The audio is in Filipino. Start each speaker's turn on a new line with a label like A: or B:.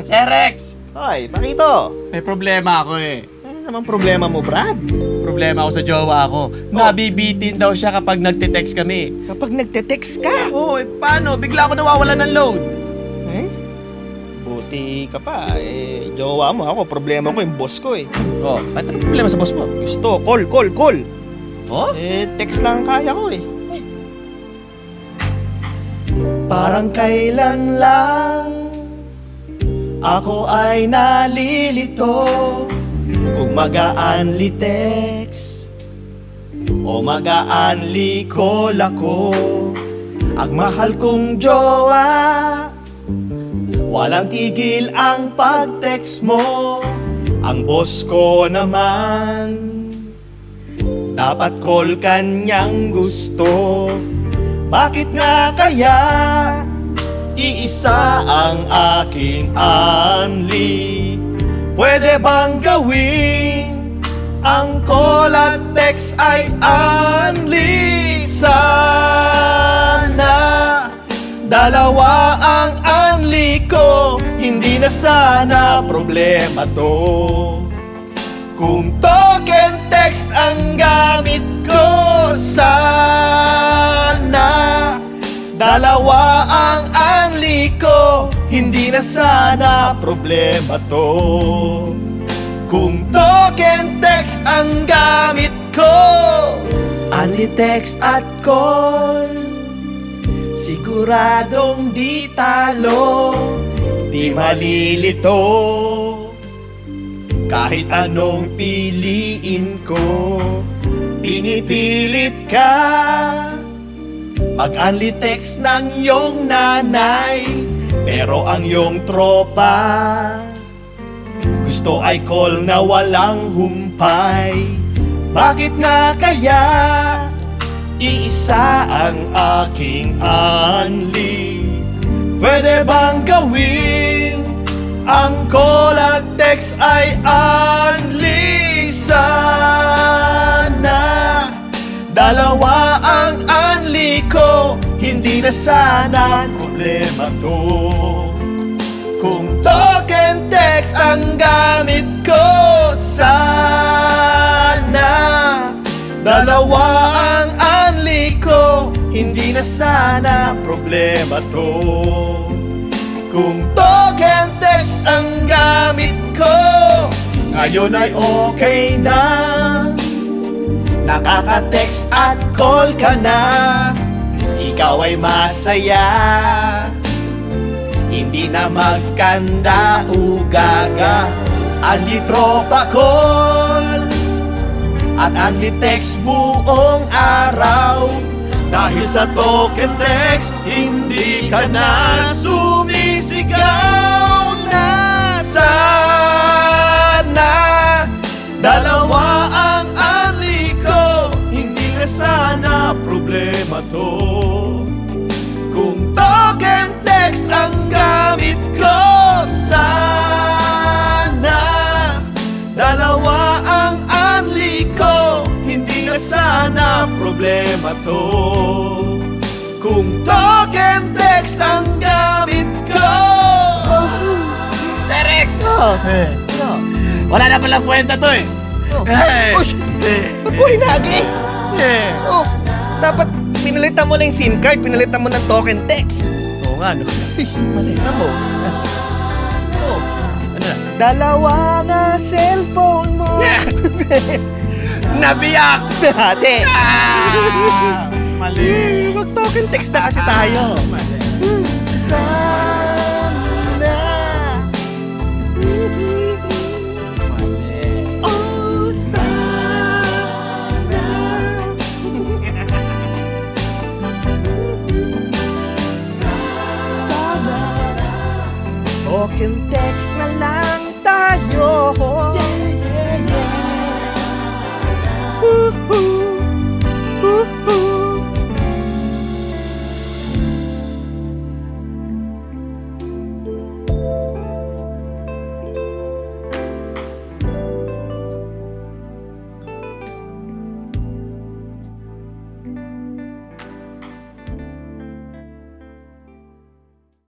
A: Sir Rex!
B: Hoy, Pakito!
A: May problema ako eh.
B: Ano naman problema mo, Brad?
A: Problema ako sa jowa ko. Nabibitin daw siya kapag nagte-text kami.
B: Kapag nagte-text ka,
A: Oo, eh, paano? Bigla ako nawawala ng load.
B: eh? Buti ka pa, eh, jowa mo ako, problema ko yung boss ko eh.
A: Oh, ba't ano problema sa boss mo?
B: Gusto, call, call, call.
A: Oh?
B: Eh, text lang ang kaya ko eh.
A: Parang kailan lang ako ay nalilito kung mag-aanli text o mag-aanli call ako. Ang mahal kong jowa walang tigil ang pag-text mo. Ang boss ko naman dapat call kanyang gusto. Bakit nga kaya iisa ang aking anli? Pwede bang gawin ang call at text ay anli? Sana dalawa ang anli ko, hindi na sana problema to. Kung token text ang gamit Sana problema to. Kung token text ang gamit ko Anli text at call. Siguradong di talo Di malilito. Kahit anong piliin ko Pinipilit ka. Mag-unli text ng iyong nanay Pero ang iyong tropa Gusto ay call na walang humpay. Bakit nga kaya Iisa ang aking anli? Pwede bang gawin ang call at text ay unli na sana problema to. Kung token text ang gamit ko Sana Dalawa ang unli ko. Hindi na sana problema to. Kung token text ang gamit ko Ngayon ay okay na. Nakaka-text at call ka na Ikaw ay masaya. Hindi na magkanda ugaga. Anli tropa call. At anli text buong araw. Dahil sa token text, hindi ka na sumisigaw. Na? Sana Dalawa ang anli ko, hindi na sana problema to anli ko, hindi na sana problema to Kung token text ang gamit ko Sir Rex!
B: Oh,
A: Eh, wala na palang kwenta to eh.
B: oh.
A: Eh,
B: Uy,
A: eh,
B: ba't hinagis?
A: eh.
B: Oh, dapat pinalitan mo lang yung SIM card, pinalitan mo ng token text.
A: Oo nga, no.
B: Malita mo. Oh,
A: Ano na?
B: dalawa nga cellphone mo.
A: Nabiyak!
B: Dati.
A: Ah, mali.
B: Mag-token text na kasi tayo.
A: Mali.
B: Sana.
A: Mali.
B: Oh, sana. Sana. Token text na lang.